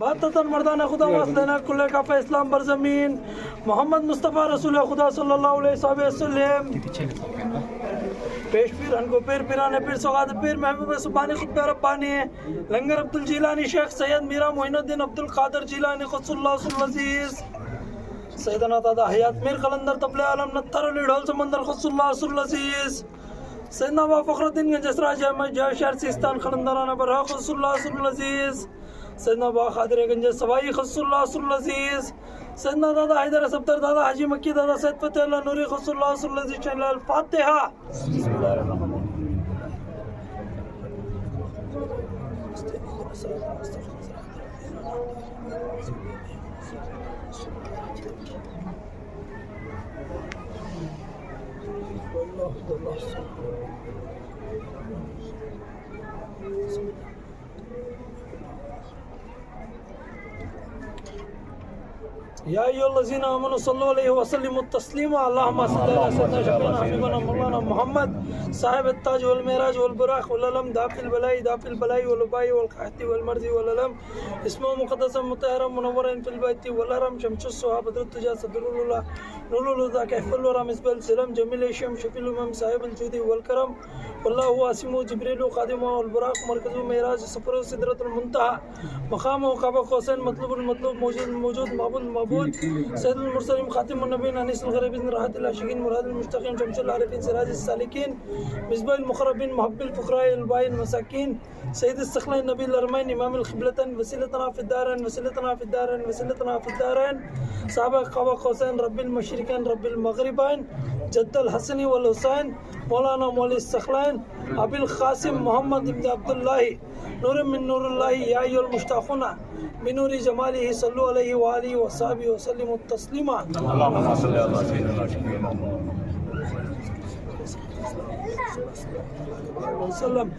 बातन मर्दाना खुदा वास्तना कुल्ले काफा इस्लाम बरजमीन मोहम्मद मुस्तफ़ा रसूल खुदा सल्लल्लाहु अलैहि वसल्लम पेश पीर अनको पीर पिराने पीर सौगात पीर महबूब सुबानी खुद रब्बानी लंगर अब्दुल जिलानी शेख सैयद मीरा मोइनुद्दीन अब्दुल कादर जिलानी खुदसुल्लाह अजीज सैदना दादा हयात मीर कलंदर तबले आलम नत्तर अली ढोल समंदर खुदसुल्लाह अजीज सैदना बा फखरुद्दीन गंजसरा जय जय शहर सिस्तान खलंदराना बरहा سیدنا با خاطر گنج سوائی خص اللہ صلی عزیز سیدنا دادا حیدر سبتر دادا حجی مکی دادا سید فتح اللہ نوری خص اللہ صلی عزیز چنل الفاتحہ بسم اللہ الرحمن Thank you. يا أيها الذين آمنوا صلوا عليه وسلموا تسليما اللهم صل على سيدنا شفيعنا حبيبنا مولانا محمد صاحب التاج والمراج والبراق والألم دافي البلاء دافي البلاء والباء والقحط والمرض والألم. اسمه مقدس مطهر منور في البيت والهرم شمس الصحابة بدر التجا صدر الله نور الهدى كهف الورى اسبل سلم جميل الشم شفي الأمم صاحب الجود والكرم. والله هو اسمه جبريل قادمه والبراق. مركزه معراج سفر سدرة المنتهى. مقامه قاب قوسين مطلوب المطلوب موجود الموجود معبود المعبود سيد المرسلين خاتم النبيين انيس الغريبين راحة العاشقين مراد المشتاقين شمس العارفين سراج السالكين مصباح المقربين محب الفقراء الباين المساكين سيد الثقلين نبي الأرمين إمام القبلتين وسيلتنا في الدارين وسيلتنا في الدارين وسيلتنا في الدارين سابق قاب قوسين رب المشركين رب المغربين جد الحسن والحسين مولانا مولي الثقلين ابی القاسم محمد ابن عبداللہ نور من نور اللہ یا المشتاقون بنور جمالی صلو علیہ وآلہ وصحابی وسلم تسلیما اللہم صلی اللہ علیہ وسلم.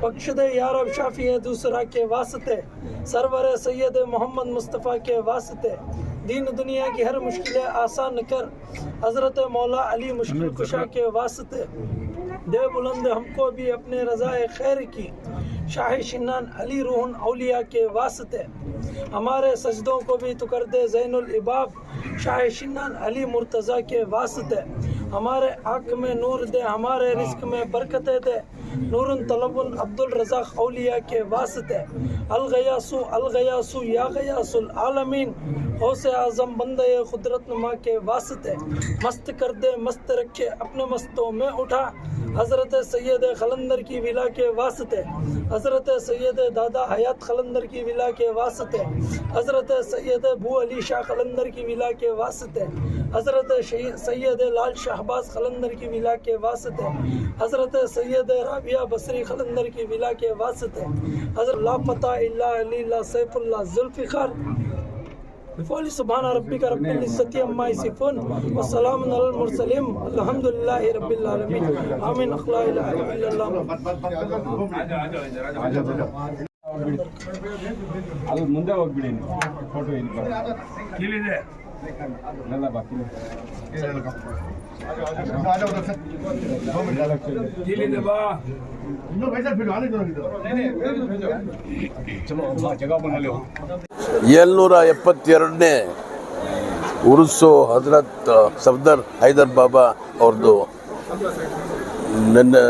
بخشد یارب شافی دوسرا کے واسطے سرور سید محمد مصطفیٰ کے واسطے۔ دین دنیا کی ہر مشکلیں آسان کر حضرت مولا علی مشکل کشا کے واسطے۔ دے بلند ہم کو بھی اپنے رضا خیر کی۔ شاہ شنان علی روحن اولیاء کے واسطے۔ ہمارے سجدوں کو بھی تو کر دے زین العباب شاہ شنان علی مرتضی کے واسطے۔ ہمارے آنکھ میں نور دے، ہمارے رزق میں برکتیں دے۔ نور طلب عبد الرزاق اولیاء کے واسطے۔ الغیاسو الغیاسو یا غیاس العالمین۔ حوث اعظم بندہ قدرت نما کے واسطے۔ مست کر دے، مست رکھے، اپنے مستوں میں اٹھا۔ حضرت سید خلندر کی ولا کے واسطے، حضرت سید دادا حیات خلندر کی ولا کے واسطے، حضرت سید بو علی شاہ خلندر کی ولا کے واسطے، حضرت سید لال شہباز خلندر کی ولا کے واسطے، حضرت سید رابعہ بصری خلندر کی ولا کے واسطے، حضرت لاپتہ اللہ علی اللہ سیف اللہ، ذوالفقار بقول سبحان ربك رب العزة عما يصفون وسلام على المرسلين الحمد لله رب العالمين. آمين. لا إله إلا الله. ಅದು ಮುಂದೆ ಹೋಗ್ಬಿಡಿ ಫೋಟೋ ಇಲ್ಲಿ ಎಲ್ಲ ಬಾಕಿ ಏಳ್ನೂರ ಎಪ್ಪತ್ತೆರಡನೇ ಉರುಸು ಹಜರತ್ ಸಫ್ದರ್ ಹೈದರ್ ಬಾಬಾ ಅವ್ರದ್ದು ನಿನ್ನೆ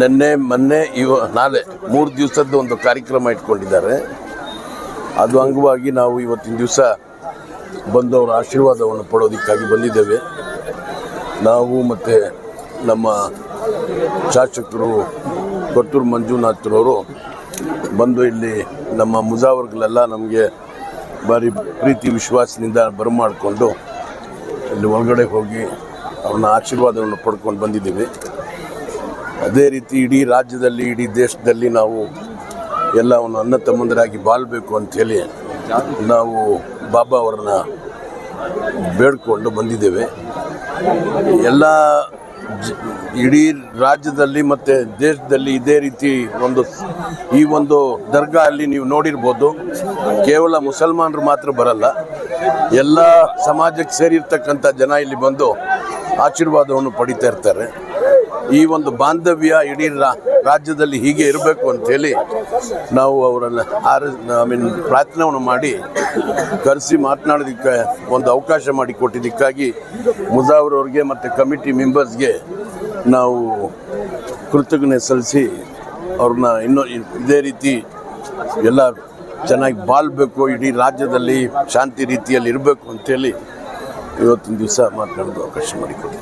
ನಿನ್ನೆ, ಮೊನ್ನೆ, ಇವ, ನಾಳೆ, ಮೂರು ದಿವಸದ್ದು ಒಂದು ಕಾರ್ಯಕ್ರಮ ಇಟ್ಕೊಂಡಿದ್ದಾರೆ. ಅದು ಅಂಗವಾಗಿ ನಾವು ಇವತ್ತಿನ ದಿವಸ ಬಂದವರ ಆಶೀರ್ವಾದವನ್ನು ಪಡೋದಕ್ಕಾಗಿ ಬಂದಿದ್ದೇವೆ. ನಾವು ಮತ್ತು ನಮ್ಮ ಶಾಸಕರು ಕೊಟ್ಟೂರು ಮಂಜುನಾಥ್ರವರು ಬಂದು ಇಲ್ಲಿ ನಮ್ಮ ಮುಜಾವರ್ಗಳೆಲ್ಲ ನಮಗೆ ಭಾರಿ ಪ್ರೀತಿ, ವಿಶ್ವಾಸದಿಂದ ಬರಮಾಡಿಕೊಂಡು ಇಲ್ಲಿ ಒಳಗಡೆ ಹೋಗಿ ಅವ್ರನ್ನ ಆಶೀರ್ವಾದವನ್ನು ಪಡ್ಕೊಂಡು ಬಂದಿದ್ದೀವಿ. ಅದೇ ರೀತಿ ಇಡೀ ರಾಜ್ಯದಲ್ಲಿ, ಇಡೀ ದೇಶದಲ್ಲಿ ನಾವು ಎಲ್ಲ ಒಂದು ಅನ್ನ ತಮ್ಮಂದರಾಗಿ ಬಾಳ್ಬೇಕು ಅಂಥೇಳಿ ನಾವು ಬಾಬಾ ಅವರನ್ನ ಬೇಡ್ಕೊಂಡು ಬಂದಿದ್ದೇವೆ. ಎಲ್ಲ ಇಡೀ ರಾಜ್ಯದಲ್ಲಿ ಮತ್ತು ದೇಶದಲ್ಲಿ ಇದೇ ರೀತಿ ಒಂದು, ಈ ಒಂದು ದರ್ಗಾ ಅಲ್ಲಿ ನೀವು ನೋಡಿರ್ಬೋದು. ಕೇವಲ ಮುಸಲ್ಮಾನರು ಮಾತ್ರ ಬರಲ್ಲ, ಎಲ್ಲ ಸಮಾಜಕ್ಕೆ ಸೇರಿರ್ತಕ್ಕಂಥ ಜನ ಇಲ್ಲಿ ಬಂದು ಆಶೀರ್ವಾದವನ್ನು ಪಡಿತಾ ಇರ್ತಾರೆ. ಈ ಒಂದು ಬಾಂಧವ್ಯ ಇಡೀ ರಾಜ್ಯದಲ್ಲಿ ಹೀಗೆ ಇರಬೇಕು ಅಂತೇಳಿ ನಾವು ಅವರನ್ನು ಆರ ಐ ಮೀನ್ ಪ್ರಾರ್ಥನೆಯನ್ನು ಮಾಡಿ ಕರೆಸಿ ಮಾತನಾಡೋದಕ್ಕೆ ಒಂದು ಅವಕಾಶ ಮಾಡಿಕೊಟ್ಟಿದ್ದಕ್ಕಾಗಿ ಮುಜಾವರ್ ಅವ್ರಿಗೆ ಮತ್ತು ಕಮಿಟಿ ಮೆಂಬರ್ಸ್ಗೆ ನಾವು ಕೃತಜ್ಞತೆ ಸಲ್ಲಿಸಿ ಅವ್ರನ್ನ ಇನ್ನೂ ಇದೇ ರೀತಿ ಎಲ್ಲ ಚೆನ್ನಾಗಿ ಬಾಳ್ಬೇಕು, ಇಡೀ ರಾಜ್ಯದಲ್ಲಿ ಶಾಂತಿ ರೀತಿಯಲ್ಲಿ ಇರಬೇಕು ಅಂತೇಳಿ ಇವತ್ತಿನ ದಿವಸ ಮಾತನಾಡೋದು ಅವಕಾಶ ಮಾಡಿಕೊಡಿ